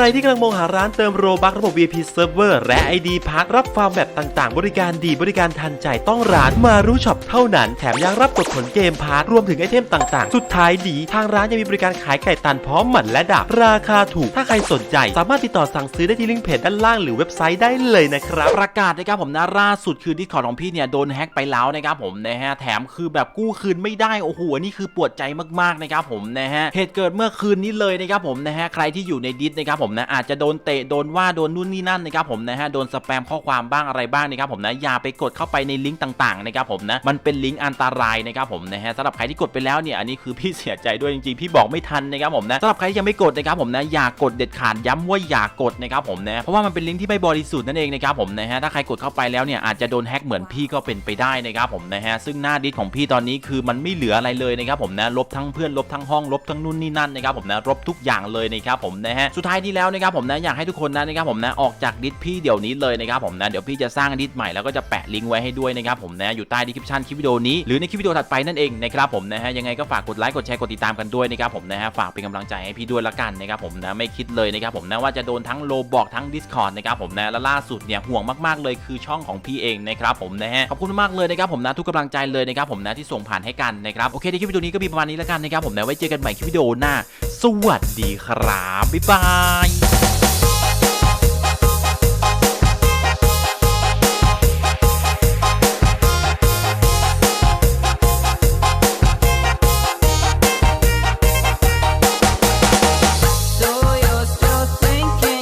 รที่กำลังมองหาร้านเติมโรบักระบบ VIP Server และ ID พักรับฟาร์มแบบต่างๆ บริการดีบริการทันใจต้องร้านมารู้ช็อปเท่านั้น แถมยังรับกดผลเกมพาร์ทรวมถึงไอเทมต่างๆ สุดท้ายดี ทางร้านยังมีบริการขายไก่ตันพร้อมหมันและดาบราคาถูก ถ้าใครสนใจ สามารถติดต่อสั่งซื้อได้ที่ลิงก์เพจด้านล่างหรือเว็บไซต์ได้เลยนะครับประกาศนะครับผมนะล่าสุดคือดิสคอร์ดของพี่เนี่ยโดนแฮ็กไปแล้วนะครับผมนะฮะแถมคือแบบกู้คืนไม่ได้โอ้โหนนี่คือปวดใจมากๆนะครับผมนะฮะเหตุเกิดเมื่อคืนนี้เลยนะครับผมนะฮะใครที่อยู่ในดิสนะครับผมนะอาจจะโดนเตะโดนว่าโดนนู่นนี่นั่นนะครับผมนะฮะโดนสแปมข้อความบ้างอะไรบ้างนะครับผมนะอย่าไปกดเข้าไปในลิงก์ต่างๆนะครับผมนะมันเป็นลิงก์อันตรายนะครับผมนะฮะสำหรับใครที่กดไปแล้วเนี่ยอันนี้คือพี่เสียใจด้วยจริงๆพี่บอกไม่ทันนะครับผมนะสำหรับใครที่ยังไม่กดนะครับผมนะอย่ากดเด็ดขาดย้ำว่าอย่ากดนะครับผมนะเพราะว่ามันเป็นลิงก์ที่ไม่บริสุทธิ์นั่นเองนะครับผมนะฮะถ้าใครกดเข้าไปแล้วเนี่ยอาจจะโดนแฮ็กเหมือนพี่ก็เป็นไปได้นะครับผมนะฮะซึ่งหน้าดิสของพี่ตอนนี้คือมันไม่เหลืออะไรเลยนะครับผมนะลบทั้งเพื่อนลบทั้งห้องลบทั้งนู่นนี่นั่นนะครับผมนะลบทุกอย่างเลยนะครับผมนะฮะสุดท้ายนีแล้วนะครับผมนะอยากให้ทุกคนนะนะครับผมนะออกจากดิสพี่เดี๋ยวนี้เลยนะครับผมนะเดี๋ยวพี่จะสร้างดิสใหม่แล้วก็จะแปะลิงก์ไว้ให้ด้วยนะครับผมนะอยู่ใต้ดีคริปชันคลิปวิดีโอนี้หรือในคลิปวิดีโอถัดไปนั่นเองนะครับผมนะฮะยังไงก็ฝากกดไลค์กดแชร์กดติดตามกันด้วยนะครับผมนะฮะฝากเป็นกำลังใจให้พี่ด้วยละกันนะครับผมนะไม่คิดเลยนะครับผมนะว่าจะโดนทั้งโลบอกทั้ง Discord นะครับผมนะและล่าสุดเนี่ยห่วงมากๆเลยคือช่องของพี่เองนะครับผมนะฮะขอบคุณมากเลยนะครับผมนะทุกกำลังใจเลยนะครับผมนะที่ส่งผ่านให้กันนะครับโอเคในคลิปวิดีโอนี้ก็มีประมาณนี้ละกันนะครับผมนะไว้เจอกันใหม่คลิปวิดีโอหน้า สวัสดีครับ บ๊ายบาย